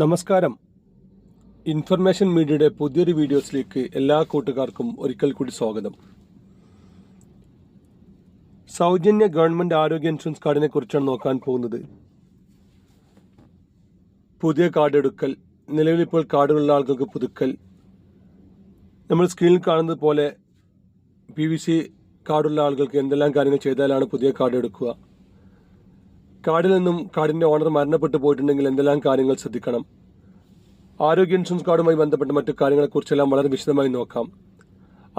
നമസ്കാരം. ഇൻഫർമേഷൻ മീഡിയയുടെ പുതിയൊരു വീഡിയോസിലേക്ക് എല്ലാ കൂട്ടുകാർക്കും ഒരിക്കൽ കൂടി സ്വാഗതം. സൗജന്യ ഗവൺമെന്റ് ആരോഗ്യ ഇൻഷുറൻസ് കാർഡിനെ കുറിച്ചാണ് നോക്കാൻ പോകുന്നത്. പുതിയ കാർഡ് എടുക്കൽ നിലവിലിപ്പോൾ കാർഡുകളുള്ള ആളുകൾക്ക് പുതുക്കൽ. നമ്മൾ സ്ക്രീനിൽ കാണുന്നത് പോലെ പി വി സി കാർഡുള്ള ആളുകൾക്ക് എന്തെല്ലാം കാര്യങ്ങൾ ചെയ്താലാണ് പുതിയ കാർഡ് എടുക്കുക. കാർഡിൽ നിന്നും കാർഡിന്റെ ഓണർ മരണപ്പെട്ടു പോയിട്ടുണ്ടെങ്കിൽ എന്തെല്ലാം കാര്യങ്ങൾ ശ്രദ്ധിക്കണം? ആരോഗ്യ ഇൻഷുറൻസ് കാർഡുമായി ബന്ധപ്പെട്ട മറ്റു കാര്യങ്ങളെക്കുറിച്ചെല്ലാം വളരെ വിശദമായി നോക്കാം.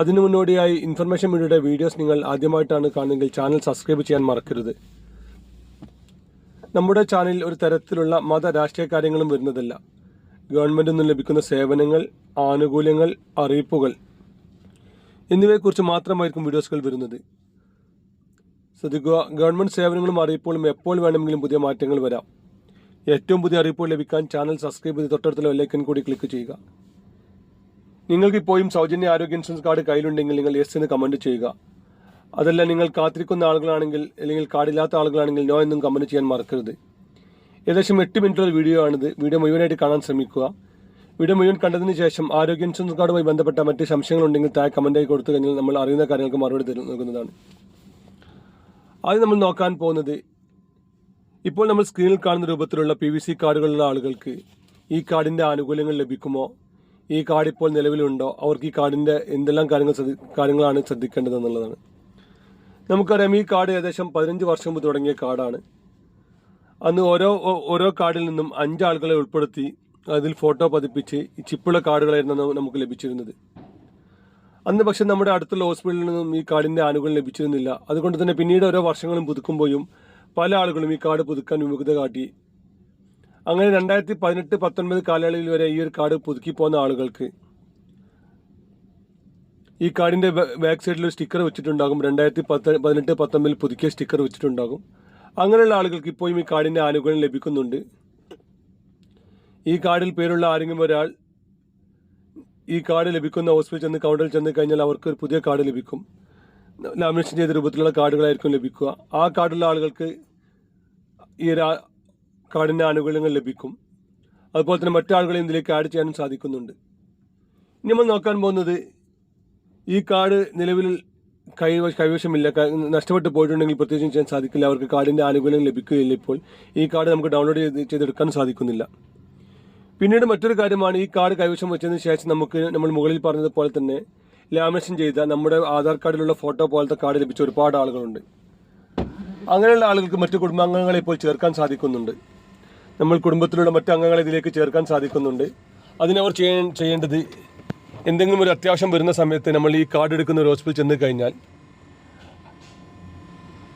അതിനു മുന്നോടിയായി ഇൻഫർമേഷൻ മീഡിയയുടെ വീഡിയോസ് നിങ്ങൾ ആദ്യമായിട്ടാണ് കാണുന്നതെങ്കിൽ ചാനൽ സബ്സ്ക്രൈബ് ചെയ്യാൻ മറക്കരുത്. നമ്മുടെ ചാനലിൽ ഒരു തരത്തിലുള്ള മത രാഷ്ട്രീയ കാര്യങ്ങളും വരുന്നതല്ല. ഗവൺമെന്റിൽ നിന്ന് ലഭിക്കുന്ന സേവനങ്ങൾ ആനുകൂല്യങ്ങൾ അറിയിപ്പുകൾ എന്നിവയെക്കുറിച്ച് മാത്രമായിരിക്കും വീഡിയോസുകൾ വരുന്നത്. ശ്രദ്ധിക്കുക ഗവൺമെന്റ് സേവനങ്ങളും അറിയിപ്പുകളും എപ്പോൾ വേണമെങ്കിലും പുതിയ മാറ്റങ്ങൾ വരാം. ഏറ്റവും പുതിയ അറിയിപ്പുകൾ ലഭിക്കാൻ ചാനൽ സബ്സ്ക്രൈബ് ചെയ്ത് തൊട്ടടുത്തുള്ള വെല്ലൈക്കൻ കൂടി ക്ലിക്ക് ചെയ്യുക. നിങ്ങൾക്ക് ഇപ്പോഴും സൗജന്യ ആരോഗ്യ ഇൻഷുറൻസ് കാർഡ് കയ്യിലുണ്ടെങ്കിൽ നിങ്ങൾ യെസ് എന്ന് കമന്റ് ചെയ്യുക. അതല്ല നിങ്ങൾ കാത്തിരിക്കുന്ന ആളുകളാണെങ്കിൽ അല്ലെങ്കിൽ കാർഡില്ലാത്ത ആളുകളാണെങ്കിൽ നോ എന്നും കമന്റ് ചെയ്യാൻ മറക്കരുത്. ഏകദേശം എട്ട് മിനിറ്റുള്ള വീഡിയോ ആണിത്. വീഡിയോ മുഴുവനായിട്ട് കാണാൻ ശ്രമിക്കുക. വീഡിയോ മുഴുവൻ കണ്ടതിന് ശേഷം ആരോഗ്യ ഇൻഷുറൻസ് കാർഡുമായി ബന്ധപ്പെട്ട മറ്റ് സംശയങ്ങളുണ്ടെങ്കിൽ താഴെ കമന്റായി കൊടുത്തു കഴിഞ്ഞാൽ നമ്മൾ അറിയുന്ന കാര്യങ്ങൾക്ക് മറുപടി നൽകുന്നതാണ്. ആദ്യം നമ്മൾ നോക്കാൻ പോകുന്നത് ഇപ്പോൾ നമ്മൾ സ്ക്രീനിൽ കാണുന്ന രൂപത്തിലുള്ള പി വി സി കാർഡുകളുള്ള ആളുകൾക്ക് ഈ കാർഡിന്റെ ആനുകൂല്യങ്ങൾ ലഭിക്കുമോ? ഈ കാർഡ് ഇപ്പോൾ നിലവിലുണ്ടോ? അവർക്ക് ഈ കാർഡിന്റെ എന്തെല്ലാം കാര്യങ്ങൾ കാര്യങ്ങളാണ് ശ്രദ്ധിക്കേണ്ടത് എന്നുള്ളതാണ്. നമുക്കറിയാം ഈ കാർഡ് ഏകദേശം പതിനഞ്ച് വർഷം മുമ്പ് തുടങ്ങിയ കാർഡാണ്. അന്ന് ഓരോ ഓരോ കാർഡിൽ നിന്നും അഞ്ച് ആളുകളെ ഉൾപ്പെടുത്തി അതിൽ ഫോട്ടോ പതിപ്പിച്ച് ചിപ്പുള്ള കാർഡുകളായിരുന്നു നമുക്ക് ലഭിച്ചിരുന്നത്. അന്ന് പക്ഷെ നമ്മുടെ അടുത്തുള്ള ഹോസ്പിറ്റലിൽ നിന്നും ഈ കാർഡിന്റെ ആനുകൾ ലഭിച്ചിരുന്നില്ല. അതുകൊണ്ട് തന്നെ പിന്നീട് ഓരോ വർഷങ്ങളും പുതുക്കുമ്പോഴും പല ആളുകളും ഈ കാർഡ് പുതുക്കാൻ വിമുഖത കാട്ടി. അങ്ങനെ രണ്ടായിരത്തി പതിനെട്ട് പത്തൊൻപത് കാലയളവിൽ വരെ ഈ ഒരു കാർഡ് പുതുക്കി പോകുന്ന ആളുകൾക്ക് ഈ കാർഡിന്റെ ബാക്ക് സൈഡിൽ ഒരു സ്റ്റിക്കർ വെച്ചിട്ടുണ്ടാകും. രണ്ടായിരത്തി പത്ത് പതിനെട്ട് പത്തൊമ്പതിൽ പുതുക്കിയ സ്റ്റിക്കർ വെച്ചിട്ടുണ്ടാകും. അങ്ങനെയുള്ള ആളുകൾക്ക് ഇപ്പോഴും ഈ കാർഡിന്റെ ആനുകൂല്യം ലഭിക്കുന്നുണ്ട്. ഈ കാർഡിൽ പേരുള്ള ആരെങ്കിലും ഒരാൾ ഈ കാർഡ് ലഭിക്കുന്ന ഹോസ്പിറ്റലിൽ ചെന്ന് കൗണ്ടറിൽ ചെന്ന് കഴിഞ്ഞാൽ അവർക്ക് ഒരു പുതിയ കാർഡ് ലഭിക്കും. ലാമിനേഷൻ ചെയ്ത രൂപത്തിലുള്ള കാർഡുകളായിരിക്കും ലഭിക്കുക. ആ കാർഡുള്ള ആളുകൾക്ക് ഈ ഒരു കാർഡിന്റെ ആനുകൂല്യങ്ങൾ ലഭിക്കും. അതുപോലെ തന്നെ മറ്റു ആളുകളെയും ഇതിലേക്ക് ആഡ് ചെയ്യാനും സാധിക്കുന്നുണ്ട്. ഇനി നമ്മൾ നോക്കാൻ പോകുന്നത് ഈ കാർഡ് നിലവിൽ കൈ കൈവശമില്ല. നഷ്ടപ്പെട്ടു പോയിട്ടുണ്ടെങ്കിൽ പ്രത്യേകിച്ചും ചെയ്യാൻ സാധിക്കില്ല. അവർക്ക് കാർഡിന്റെ ആനുകൂല്യം ലഭിക്കുകയില്ല ഇപ്പോൾ. ഈ കാർഡ് നമുക്ക് ഡൗൺലോഡ് ചെയ്ത് ചെയ്തെടുക്കാൻ സാധിക്കുന്നില്ല. പിന്നീട് മറ്റൊരു കാര്യമാണ് ഈ കാർഡ് കൈവശം വെച്ചതിന് ശേഷം നമുക്ക് നമ്മൾ മുകളിൽ പറഞ്ഞതുപോലെ തന്നെ ലാമിനേഷൻ ചെയ്ത നമ്മുടെ ആധാർ കാർഡിലുള്ള ഫോട്ടോ പോലത്തെ കാർഡ് ലഭിച്ച ഒരുപാട് ആളുകളുണ്ട്. അങ്ങനെയുള്ള ആളുകൾക്ക് മറ്റു കുടുംബാംഗങ്ങളെ ഇപ്പോൾ ചേർക്കാൻ സാധിക്കുന്നുണ്ട്. നമ്മൾ കുടുംബത്തിലുള്ള മറ്റു അംഗങ്ങളെ ഇതിലേക്ക് ചേർക്കാൻ സാധിക്കുന്നുണ്ട്. അതിനവർ ചെയ്യ- ചെയ്യേണ്ടത് എന്തെങ്കിലും ഒരു അത്യാവശ്യം വരുന്ന സമയത്ത് നമ്മൾ ഈ കാർഡ് എടുക്കുന്ന ഒരു ഹോസ്പിറ്റൽ ചെന്ന് കഴിഞ്ഞാൽ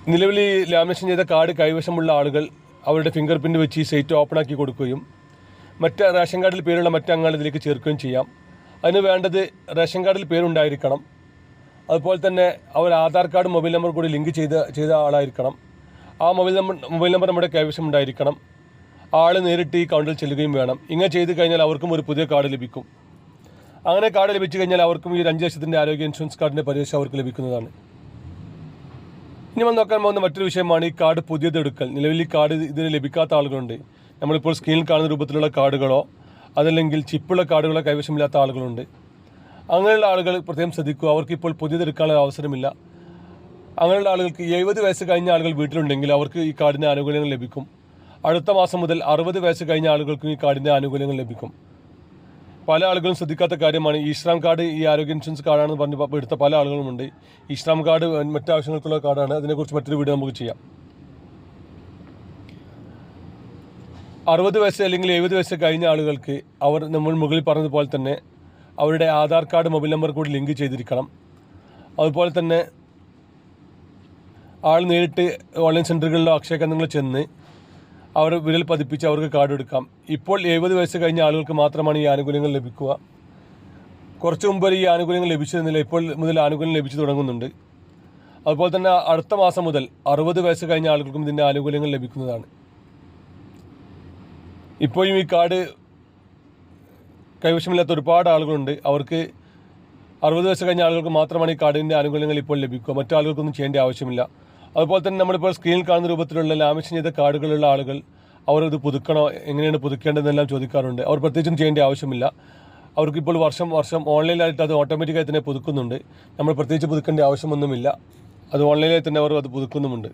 നിലവിൽ ഈ ലാമിനേഷൻ ചെയ്ത കാർഡ് കൈവശമുള്ള ആളുകൾ അവരുടെ ഫിംഗർ പ്രിന്റ് വെച്ച് ഈ സൈറ്റ് ഓപ്പൺ ആക്കി കൊടുക്കുകയും മറ്റ് റേഷൻ കാർഡിൽ പേരുള്ള മറ്റ് അംഗങ്ങൾ ഇതിലേക്ക് ചേർക്കുകയും ചെയ്യാം. അതിന് വേണ്ടത് റേഷൻ കാർഡിൽ പേരുണ്ടായിരിക്കണം. അതുപോലെ തന്നെ അവർ ആധാർ കാർഡ് മൊബൈൽ നമ്പർ കൂടി ലിങ്ക് ചെയ്ത ചെയ്ത ആളായിരിക്കണം. ആ മൊബൈൽ നമ്പർ മൊബൈൽ നമ്പർ നമ്മുടെ കൈവശം ഉണ്ടായിരിക്കണം. ആൾ നേരിട്ട് ഈ കൗണ്ടറിൽ ചെല്ലുകയും വേണം. ഇങ്ങനെ ചെയ്ത് കഴിഞ്ഞാൽ അവർക്കും ഒരു പുതിയ കാർഡ് ലഭിക്കും. അങ്ങനെ കാർഡ് ലഭിച്ചു കഴിഞ്ഞാൽ അവർക്കും ഈ അഞ്ച് ലക്ഷത്തിന്റെ ആരോഗ്യ ഇൻഷുറൻസ് കാർഡിന്റെ പരിരക്ഷ അവർക്ക് ലഭിക്കുന്നതാണ്. ഇനി നമ്മൾ നോക്കാൻ പോകുന്ന മറ്റൊരു വിഷയമാണ് ഈ കാർഡ് പുതിയതെടുക്കൽ നിലവിൽ ഈ കാർഡ് ഇതിന് ലഭിക്കാത്ത ആളുകളുണ്ട്. നമ്മളിപ്പോൾ സ്ക്രീനിൽ കാണുന്ന രൂപത്തിലുള്ള കാർഡുകളോ അതല്ലെങ്കിൽ ചിപ്പുള്ള കാർഡുകളോ കൈവശമില്ലാത്ത ആളുകളുണ്ട്. അങ്ങനെയുള്ള ആളുകൾ പ്രത്യേകം ശ്രദ്ധിക്കുക. അവർക്കിപ്പോൾ പുതിയതെടുക്കാനുള്ള അവസരമില്ല. അങ്ങനെയുള്ള ആളുകൾക്ക് എഴുപത് വയസ്സ് കഴിഞ്ഞ ആളുകൾ വീട്ടിലുണ്ടെങ്കിൽ അവർക്ക് ഈ കാർഡിന്റെ ആനുകൂല്യങ്ങൾ ലഭിക്കും. അടുത്ത മാസം മുതൽ അറുപത് വയസ്സ് കഴിഞ്ഞ ആളുകൾക്കും ഈ കാർഡിന്റെ ആനുകൂല്യങ്ങൾ ലഭിക്കും. പല ആളുകളും ശ്രദ്ധിക്കാത്ത കാര്യമാണ് ഈ ഇസ്ലാം കാർഡ് ഈ ആരോഗ്യ ഇൻഷുറൻസ് കാർഡാണെന്ന് പറഞ്ഞ് എടുത്ത പല ആളുകളുമുണ്ട്. ഇസ്ലാം കാർഡ് മറ്റാവശ്യങ്ങൾക്കുള്ള കാർഡാണ്. അതിനെക്കുറിച്ച് മറ്റൊരു വീഡിയോ നമുക്ക് ചെയ്യാം. അറുപത് വയസ്സ് അല്ലെങ്കിൽ എഴുപത് വയസ്സ് കഴിഞ്ഞ ആളുകൾക്ക് അവർ നമ്മൾ മുകളിൽ പറഞ്ഞതുപോലെ തന്നെ അവരുടെ ആധാർ കാർഡ് മൊബൈൽ നമ്പർ കൂടി ലിങ്ക് ചെയ്തിരിക്കണം. അതുപോലെ തന്നെ ആൾ നേരിട്ട് ഓൺലൈൻ സെന്ററുകളിലോ അക്ഷയ കേന്ദ്രങ്ങളിൽ ചെന്ന് അവർ വിരൽ പതിപ്പിച്ച് അവർക്ക് കാർഡ് എടുക്കാം. ഇപ്പോൾ എഴുപത് വയസ്സ് കഴിഞ്ഞ ആളുകൾക്ക് മാത്രമാണ് ഈ ആനുകൂല്യങ്ങൾ ലഭിക്കുക. കുറച്ച് മുമ്പ് ഈ ആനുകൂല്യങ്ങൾ ലഭിച്ചിരുന്നില്ല. ഇപ്പോൾ മുതൽ ആനുകൂല്യം ലഭിച്ചു തുടങ്ങുന്നുണ്ട്. അതുപോലെ തന്നെ അടുത്ത മാസം മുതൽ അറുപത് വയസ്സ് കഴിഞ്ഞ ആളുകൾക്കും ഇതിന്റെ ആനുകൂല്യങ്ങൾ ലഭിക്കുന്നതാണ്. ഇപ്പോഴും ഈ കാർഡ് കൈവശമില്ലാത്ത ഒരുപാട് ആളുകളുണ്ട്. അവർക്ക് അറുപത് വയസ്സ് കഴിഞ്ഞ ആളുകൾക്ക് മാത്രമാണ് ഈ കാർഡിന്റെ ആനുകൂല്യങ്ങൾ ഇപ്പോൾ ലഭിക്കുക. മറ്റു ആളുകൾക്കൊന്നും ചെയ്യേണ്ട ആവശ്യമില്ല. അതുപോലെ തന്നെ നമ്മളിപ്പോൾ സ്ക്രീനിൽ കാണുന്ന രൂപത്തിലുള്ള ലാമിഷൻ ചെയ്ത കാർഡുകളുള്ള ആളുകൾ അവർ ഇത് പുതുക്കണോ എങ്ങനെയാണ് പുതുക്കേണ്ടതെന്നെല്ലാം ചോദിക്കാറുണ്ട്. അവർ പ്രത്യേകിച്ചും ചെയ്യേണ്ട ആവശ്യമില്ല. അവർക്കിപ്പോൾ വർഷം വർഷം ഓൺലൈനായിട്ട് അത് ഓട്ടോമാറ്റിക്കായി തന്നെ പുതുക്കുന്നുണ്ട്. നമ്മൾ പ്രത്യേകിച്ച് പുതുക്കേണ്ട ആവശ്യമൊന്നുമില്ല. അത് ഓൺലൈനായി തന്നെ അവർ അത് പുതുക്കുന്നുമുണ്ട്.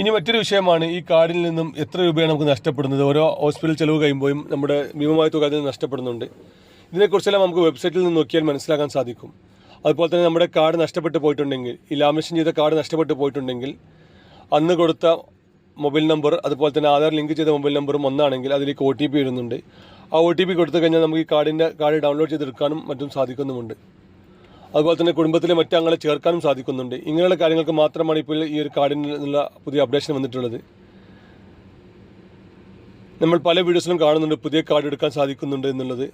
ഇനി മറ്റൊരു വിഷയമാണ് ഈ കാർഡിൽ നിന്നും എത്ര രൂപയാണ് നമുക്ക് നഷ്ടപ്പെടുന്നത്? ഓരോ ഹോസ്പിറ്റൽ ചെലവ് കഴിയുമ്പോഴും നമ്മുടെ ഭീമമായ തുക അതിൽ നഷ്ടപ്പെടുന്നുണ്ട്. ഇതിനെക്കുറിച്ചെല്ലാം നമുക്ക് വെബ്സൈറ്റിൽ നിന്ന് നോക്കിയാൽ മനസ്സിലാക്കാൻ സാധിക്കും. അതുപോലെ തന്നെ നമ്മുടെ കാർഡ് നഷ്ടപ്പെട്ടു പോയിട്ടുണ്ടെങ്കിൽ ഈ ലാമിനേഷൻ ചെയ്ത കാർഡ് നഷ്ടപ്പെട്ടു പോയിട്ടുണ്ടെങ്കിൽ അന്ന് കൊടുത്ത മൊബൈൽ നമ്പർ അതുപോലെ തന്നെ ആധാർ ലിങ്ക് ചെയ്ത മൊബൈൽ നമ്പറും ഒന്നാണെങ്കിൽ അതിലേക്ക് ഒ ടി പി വരുന്നുണ്ട്. ആ ഒ ടി പി കൊടുത്തു കഴിഞ്ഞാൽ നമുക്ക് ഈ കാർഡിന്റെ കാർഡ് ഡൗൺലോഡ് ചെയ്തെടുക്കാനും മറ്റും സാധിക്കുന്നുമുണ്ട്. അതുപോലെ തന്നെ കുടുംബത്തിലെ മറ്റു അംഗങ്ങളെ ചേർക്കാനും സാധിക്കുന്നുണ്ട്. ഇങ്ങനെയുള്ള കാര്യങ്ങൾക്ക് മാത്രമാണ് ഇപ്പോൾ ഈ ഒരു കാർഡിൽ നിന്നുള്ള പുതിയ അപ്ഡേഷൻ വന്നിട്ടുള്ളത്. നമ്മൾ പല വീഡിയോസിലും കാണുന്നുണ്ട് പുതിയ കാർഡ് എടുക്കാൻ സാധിക്കുന്നുണ്ട് എന്നുള്ളത്.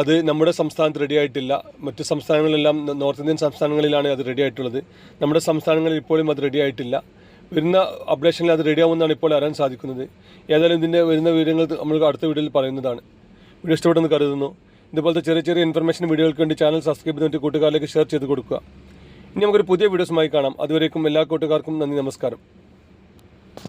അത് നമ്മുടെ സംസ്ഥാനത്ത് റെഡി ആയിട്ടില്ല. മറ്റ് സംസ്ഥാനങ്ങളിലെല്ലാം നോർത്ത് ഇന്ത്യൻ സംസ്ഥാനങ്ങളിലാണ് അത് റെഡി ആയിട്ടുള്ളത്. നമ്മുടെ സംസ്ഥാനങ്ങളിൽ ഇപ്പോഴും അത് റെഡി ആയിട്ടില്ല. വരുന്ന അപ്ഡേഷനിൽ അത് റെഡി ആവുമെന്നാണ് ഇപ്പോൾ അറിയാൻ സാധിക്കുന്നത്. ഏതായാലും ഇതിന്റെ വരുന്ന വിവരങ്ങൾ നമ്മൾ അടുത്ത വീഡിയോയിൽ പറയുന്നതാണ്. വീഡിയോ ഇഷ്ടപ്പെട്ടെന്ന് കരുതുന്നു. ഇതുപോലത്തെ ചെറിയ ചെറിയ ഇൻഫർമേഷൻ വീഡിയോകൾക്ക് വേണ്ടി ചാനൽ സബ്സ്ക്രൈബ് ചെയ്തിട്ട് കൂട്ടുകാരിലേക്ക് ഷെയർ ചെയ്ത് കൊടുക്കുക. ഇനി നമുക്കൊരു പുതിയ വീഡിയോസുമായി കാണാം. അതുവരേക്കും എല്ലാ കൂട്ടുകാർക്കും നന്ദി നമസ്കാരം.